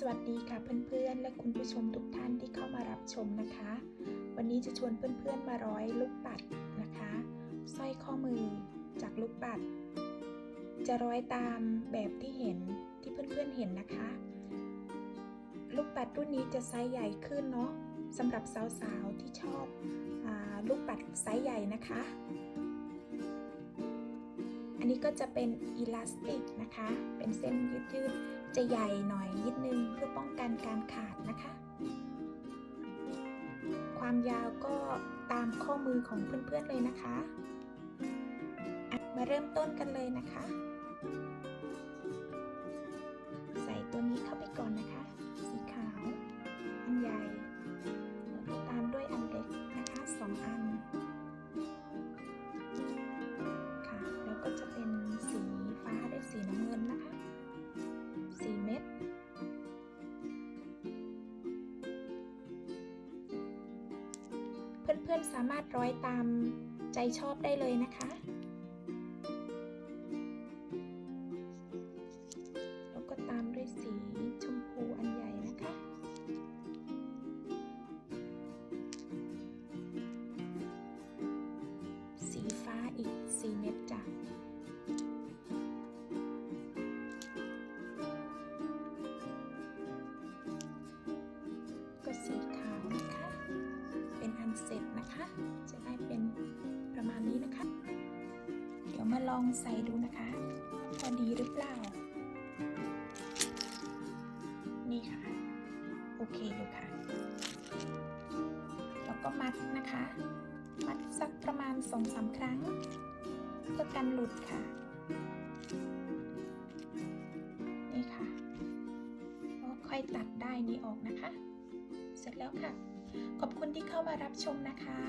สวัสดีค่ะเพื่อนๆ และคุณผู้ชมทุกท่านที่เข้ามารับชมนะคะ วันนี้จะชวนเพื่อนๆมาร้อยลูกปัดนะคะสร้อยข้อมือจากลูกปัด จะร้อยตามแบบที่เห็นที่เพื่อนๆเห็นนะคะ ลูกปัดรุ่นนี้จะไซส์ใหญ่ขึ้นเนาะสำหรับสาวๆที่ชอบอลูกปัดไซส์ใหญ่นะคะ อันนี้ก็จะเป็นอีลาสติกนะคะ เป็นเส้นยืดๆ จะใหญ่หน่อยนิดนึงเพื่อป้องกันการขาดนะคะ ความยาวก็ตามข้อมือของเพื่อนๆเลยนะคะ มาเริ่มต้นกันเลยนะคะ ใส่ตัวนี้เข้าไปก่อนนะคะ เพื่อนๆสามารถร้อยตามใจชอบได้เลยนะคะ มาลองใส่ดูนะคะ พอดีหรือเปล่า นี่ค่ะ โอเคอยู่ค่ะ แล้วก็มัดนะคะ มัดสักประมาณสองสามครั้ง เพื่อกันหลุดค่ะ นี่ค่ะแล้วค่อยตัดได้นี้ออกนะคะ เสร็จแล้วค่ะ ขอบคุณที่เข้ามารับชมนะคะ